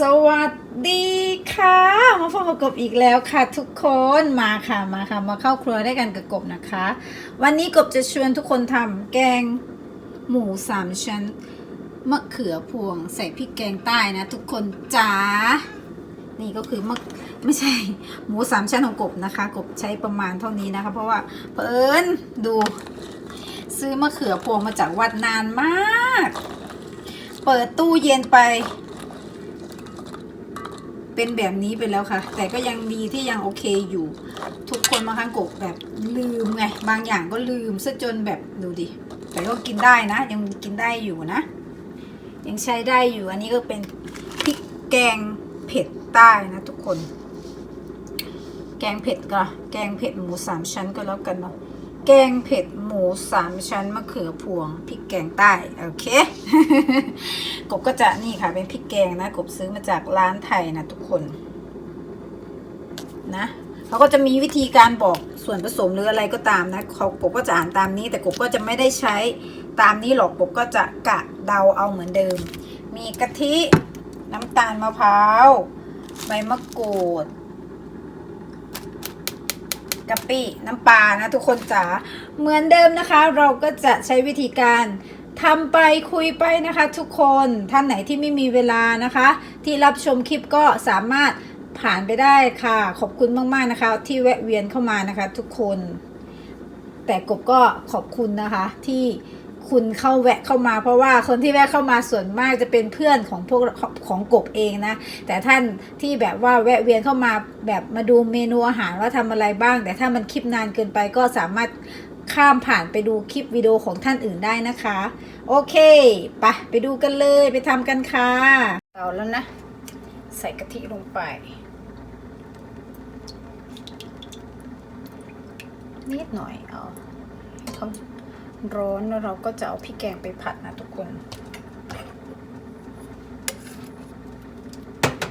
สวัสดีค่ะ มาพบกับกบอีกแล้วค่ะ ทุกคนมาค่ะมาค่ะ มาเข้าครัวได้กันกับกบนะคะ วันนี้กบจะชวนทุกคนทำแกงหมูสามชั้นมะเขือพวงใส่พริกแกงใต้นะ ทุกคนจ๋านี่ก็คือมะไม่ใช่หมูสามชั้นของกบนะคะ กบใช้ประมาณเท่านี้นะคะ เพราะว่าเพิ่นดู ซื้อมะเขือพวงมาจากวัดนานมาก เปิดตู้เย็นไป เป็นแบบนี้ไปแล้วค่ะ แต่ก็ยังดีที่ยังโอเคอยู่ ทุกคนบางครั้งกบแบบลืมไง บางอย่างก็ลืมซะจนแบบดูดิ แต่ก็กินได้นะ ยังกินได้อยู่นะ ยังใช้ได้อยู่ อันนี้ก็เป็นพริกแกงเผ็ดใต้นะทุกคน แกงเผ็ดก็แกงเผ็ดหมูสามชั้นก็แล้วกันเนาะ แกงเผ็ดหมูสามชั้นมะเขือพวงพริกแกงใต้ โอเค กบก็จะนี่ค่ะ เป็นพริกแกงนะ กบซื้อมาจากร้านไทยนะทุกคนนะเขาก็จะมีวิธีการบอกส่วนผสมหรืออะไรก็ตามนะเขากบก็จะอ่านตามนี้ แต่กบก็จะไม่ได้ใช้ตามนี้หรอกกบก็จะกะเดาเอาเหมือนเดิม มีกะทิน้ำตาลมะพร้าวใบมะกรูดกะปิน้ำปลานะทุกคนจ๋าเหมือนเดิมนะคะ เราก็จะใช้วิธีการ ทำไปคุยไปนะคะ ทุกคนท่านไหนที่ไม่มีเวลานะคะ ที่รับชมคลิปก็สามารถผ่านไปได้ค่ะ ขอบคุณมากๆนะคะ ที่แวะเวียนเข้ามานะคะ ทุกคน แต่กบก็ขอบคุณนะคะ ที่คุณเข้าแวะเข้ามา เพราะว่าคนที่แวะเข้ามาส่วนมากจะเป็นเพื่อนของพวกของกบเองนะ แต่ท่านที่แบบว่าแวะเวียนเข้ามาแบบมาดูเมนูอาหารว่าทำอะไรบ้าง แต่ถ้ามันคลิปนานเกินไปก็สามารถ ข้ามผ่านไปดูคลิปวิดีโอของท่านอื่นได้นะคะ โอเคไปไปดูกันเลยไปทำกันค่ะเตาแล้วนะ ใส่กะทิลงไป นิดหน่อยเอาให้เขาร้อนแล้วเราก็จะเอาพริกแกงไปผัดนะทุกคน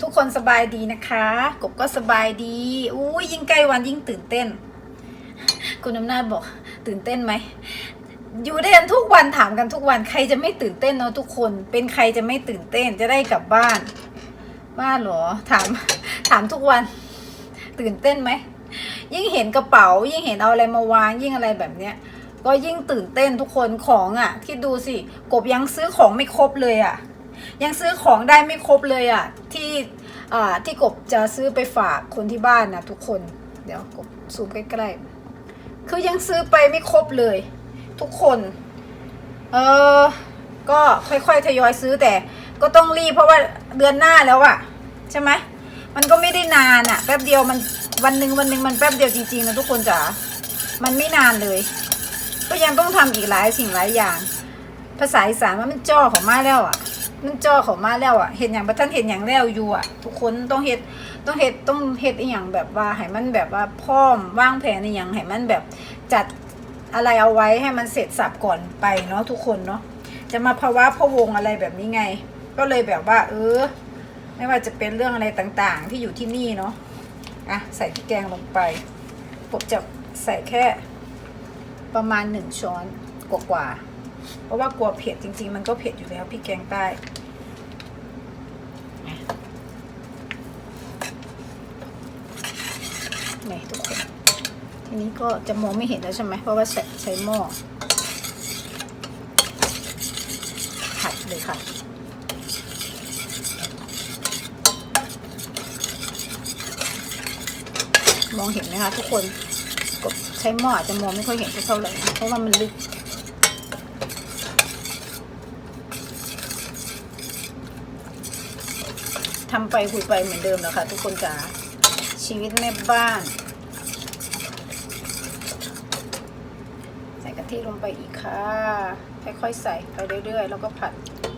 ทุกคนสบายดีนะคะ กบก็สบายดีอู้ยยิ่งใกล้วันยิ่งตื่นเต้น คุณอำนาจบอก ตื่นเต้นไหมอยู่ด้วยกันทุกวันถามกันทุกวันใครจะไม่ตื่นเต้นเนาะทุกคนเป็นใครจะไม่ตื่นเต้นจะได้กลับบ้าน บ้านหรอถามถามทุกวัน ตื่นเต้นไหมยิ่งเห็นกระเป๋า ยิ่งเห็นเอาอะไรมาวางยิ่งอะไรแบบเนี้ย ก็ยิ่งตื่นเต้นทุกคนของอะ่ะที่ดูสิกบยังซื้อของไม่ครบเลยอะ่ะ ยังซื้อของได้ไม่ครบเลยอะ่ะที่อ่าที่กบจะซื้อไปฝากคนที่บ้านนะทุกคนเดี๋ยวกบซูมใกล้ๆ คือยังซื้อไปไม่ครบเลย ทุกคน เออก็ค่อยๆทยอยซื้อแต่ก็ต้องรีบเพราะว่าเดือนหน้าแล้วอะใช่ไหมมันก็ไม่ได้นานอะแป๊บเดียวมันวันหนึ่งวันหนึ่งมันแป๊บเดียวจริงๆนะทุกคนจ๋ามันไม่นานเลย ก็ยังต้องทำอีกหลายสิ่งหลายอย่าง ภาษาอีสานว่ามันจ่อของมาแล้วอะ มันจ่อของมาแล้วอะเห็นอย่างประท่านเห็นอย่างแล้วอยู่อะ ทุกคนต้องเฮ็ดต้องเฮ็ดต้องเฮ็ดอีอย่างแบบว่าให้มันแบบว่าพร้อมวางแผนอีอย่างให้มันแบบจัดอะไรเอาไว้ให้มันเสร็จสับก่อนไปเนาะทุกคนเนาะจะมาภาวะพะวงอะไรแบบนี้ไง ก็เลยแบบว่า เออ ไม่ว่าจะเป็นเรื่องอะไรต่างๆ ที่อยู่ที่นี่เนาะอะใส่พริกแกงลงไปผมจะใส่แค่ประมาณหนึ่งช้อนกว่าๆ เพราะว่ากลัวเผ็ดจริง ๆ มันก็เผ็ดอยู่แล้วพริกแกงใต้นี่ทุกคน ทีนี้ก็จะมองไม่เห็นแล้วใช่ไหมเพราะว่าใช้ใช้หม้อผัดเลยค่ะมองเห็นไหมคะทุกคนกดใช้หม้ออาจจะมองไม่ค่อยเห็นเท่าไหร่นะเพราะว่ามันลึก ทำไปคุยไปเหมือนเดิมแล้วค่ะทุกคนจ๋าชีวิตแม่บ้าน ใส่กะทิลงไปอีกค่ะ ค่อยๆใส่ไปเรื่อยๆ แล้วก็ผัด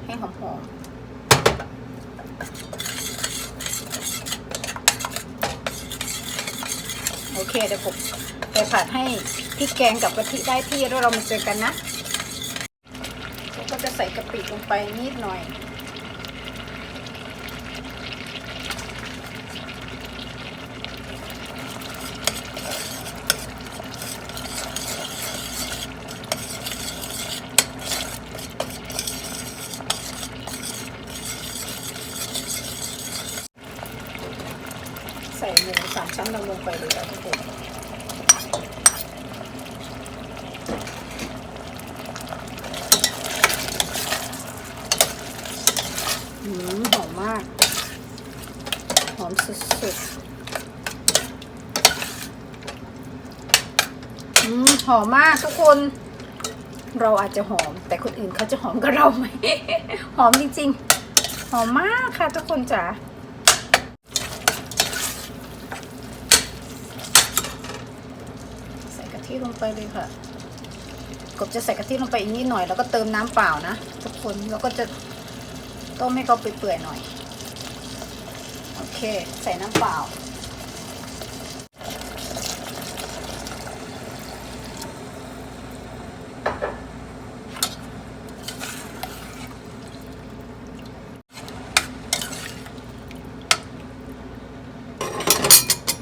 ให้หอมๆโอเคเดี๋ยวผมไปผัดให้พริกแกงกับกะทิได้ที่แล้วเรามาเจอกันนะแล้วก็จะใส่กะปิลงไปนิดหน่อย ส่หมูสามชั้นเราลงไปเลยค่ะทุกคนอืมหอมมาก หอมสุดๆ อืมหอมมากทุกคน เราอาจจะหอม แต่คนอื่นเขาจะหอมกับเราไหม หอมจริงๆ หอมมากค่ะทุกคนจ๋าใส่กะทิลงไปเลยค่ะ กบจะใส่กะทิลงไปอีกนิดหน่อย แล้วก็เติมน้ำเปล่านะทุกคน แล้วก็จะต้มให้เขาเปื่อยๆหน่อย เค ใส่น้ำเปล่า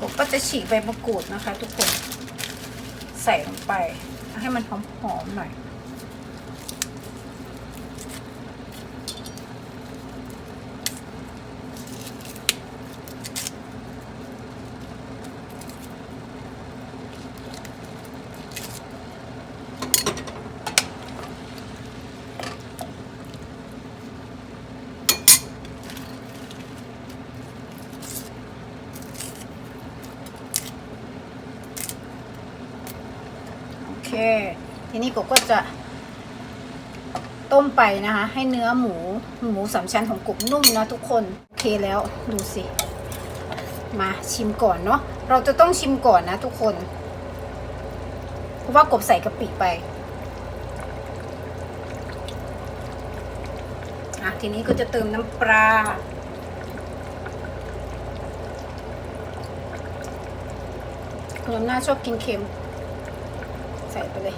ผมก็จะฉีกใบมะกรูดนะคะทุกคน ใส่ลงไป ให้มันหอมๆหน่อย โอเค ทีนี้กบก็จะต้มไปนะคะ ให้เนื้อหมูหมูสามชั้นของกบนุ่มนะทุกคน โอเคแล้วดูสิ มาชิมก่อนเนาะเราจะต้องชิมก่อนนะทุกคนเพราะว่ากบใส่กะปิไปอะทีนี้ก็จะเติมน้ำปลาคุณอำนาชอบกินเค็ม ใส่ไปเลย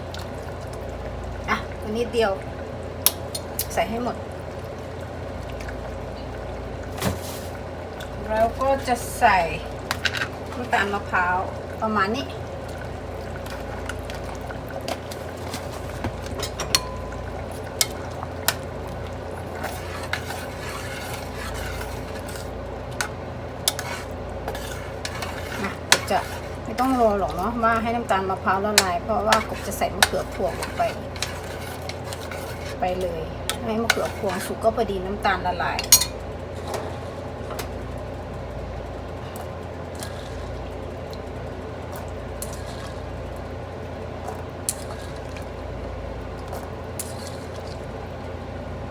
อันนี้เดียว ใส่ให้หมด แล้วก็จะใส่น้ำตาลมะพร้าวประมาณนี้ะจะไม่ต้องรอหรอกเนาะว่าให้น้ำตาลมะพร้าวละลาย เพราะว่ากบจะใส่มะเขือพวงลงไป ไปเลยให้มะเขือพวงสุกก็พอดีน้ำตาลละลาย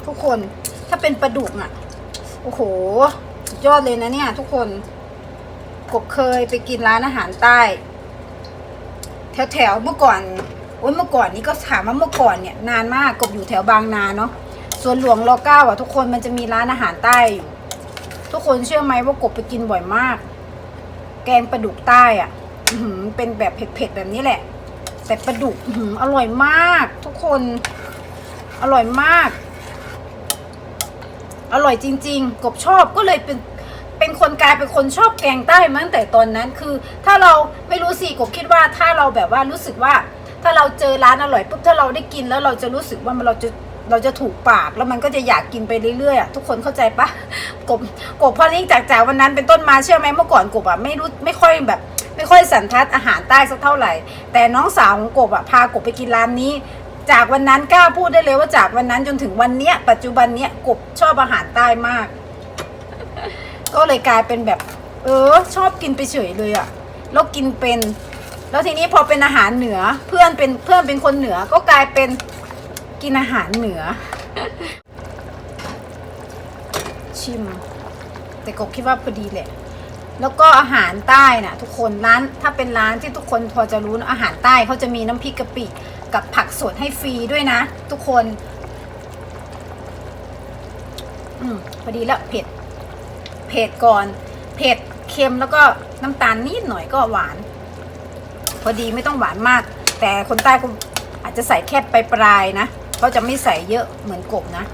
ทุกคนถ้าเป็นปลาดุกอะ โอ้โหสุดยอดเลยนะเนี่ย ทุกคนกบเคยไปกินร้านอาหารใต้ แถวแถวๆเมื่อก่อน โอ้ยเมื่อก่อนนี้ก็ถามว่าเมื่อก่อนเนี่ยนานมากกบอยู่แถวบางนาเนาะส่วนหลวงรอเก้าอะทุกคนมันจะมีร้านอาหารใต้อยู่ทุกคนเชื่อไหมว่ากบไปกินบ่อยมาก แกงปลาดุกใต้อะเป็นแบบเผ็ดๆแบบนี้แหละ แต่ปลาดุกอือร่อยมาก ทุกคน อร่อยมาก อร่อยจริง ๆ กบชอบก็เลยเป็นเป็นคนกลายเป็นคนชอบแกงใต้มาตั้งแต่ตอนนั้นคือ ถ้าเราไม่รู้สิกบคิดว่าถ้าเราแบบว่ารู้สึกว่า ถ้าเราเจอร้านอร่อยปุ๊บถ้าเราได้กินแล้วเราจะรู้สึกว่ามันเราจะเราจะถูกปากแล้วมันก็จะอยากกินไปเรื่อยๆอะทุกคนเข้าใจปะกบกบพอนิ่งจากจากวันนั้นเป็นต้นมาเชื่อไหมเมื่อก่อนกบอะไม่รู้ไม่ค่อยแบบ ไม่ค่อยสันทัดอาหารใต้สักเท่าไหร่ แต่น้องสาวของกบอะพากบไปกินร้านนี้ จากวันนั้นกล้าพูดได้เลยว่าจากวันนั้นจนถึงวันเนี้ย ปัจจุบันเนี้ยกบชอบอาหารใต้มาก ก็เลยกลายเป็นแบบ เออ ชอบกินไปเฉยเลยอะแล้วกินเป็น แล้วทีนี้พอเป็นอาหารเหนือเพื่อนเป็นเพื่อนเป็นคนเหนือก็กลายเป็นกินอาหารเหนือ ชิม แต่กบคิดว่าพอดีแหละ แล้วก็อาหารใต้น่ะ ทุกคนร้านถ้าเป็นร้านที่ทุกคนพอจะรู้นะอาหารใต้เขาจะมีน้ำพริกกะปิกับผักสดให้ฟรีด้วยนะ ทุกคน อืมพอดีแล้วเผ็ดเผ็ดก่อน เผ็ดเค็มแล้วก็น้ำตาลนิดหน่อยก็หวาน พอดีไม่ต้องหวานมาก แต่คนใต้ก็อาจจะใส่แค่ปลายๆนะเขาจะไม่ใส่เยอะเหมือนกบนะ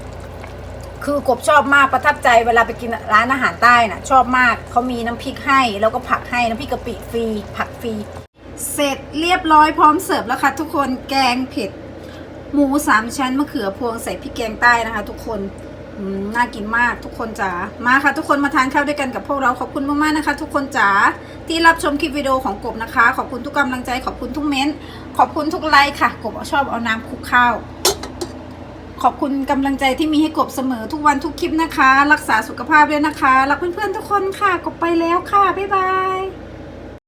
คือกบชอบมากประทับใจเวลาไปกินร้านอาหารใต้น่ะ ชอบมากเขามีน้ำพริกให้ แล้วก็ผักให้น้ำพริกกะปิฟรีผักฟรีเสร็จเรียบร้อยพร้อมเสิร์ฟแล้วค่ะทุกคนแกงเผ็ดหมูสามชั้นมะเขือพวงใส่พริกแกงใต้นะคะ ทุกคน น่ากินมากทุกคนจ๋ามาค่ะ ทุกคนมาทานข้าวด้วยกันกับพวกเราขอบคุณมากๆนะคะ ทุกคนจ๋าที่รับชมคลิปวิดีโอของกบนะคะ ขอบคุณทุกกำลังใจขอบคุณทุกเม้นต์ขอบคุณทุกไลค์ค่ะ กบชอบเอาน้ำคลุกข้าวขอบคุณกำลังใจที่มีให้กบเสมอทุกวันทุกคลิปนะคะ รักษาสุขภาพด้วยนะคะรักเพื่อนๆทุกคนค่ะกบไปแล้วค่ะบ๊ายบาย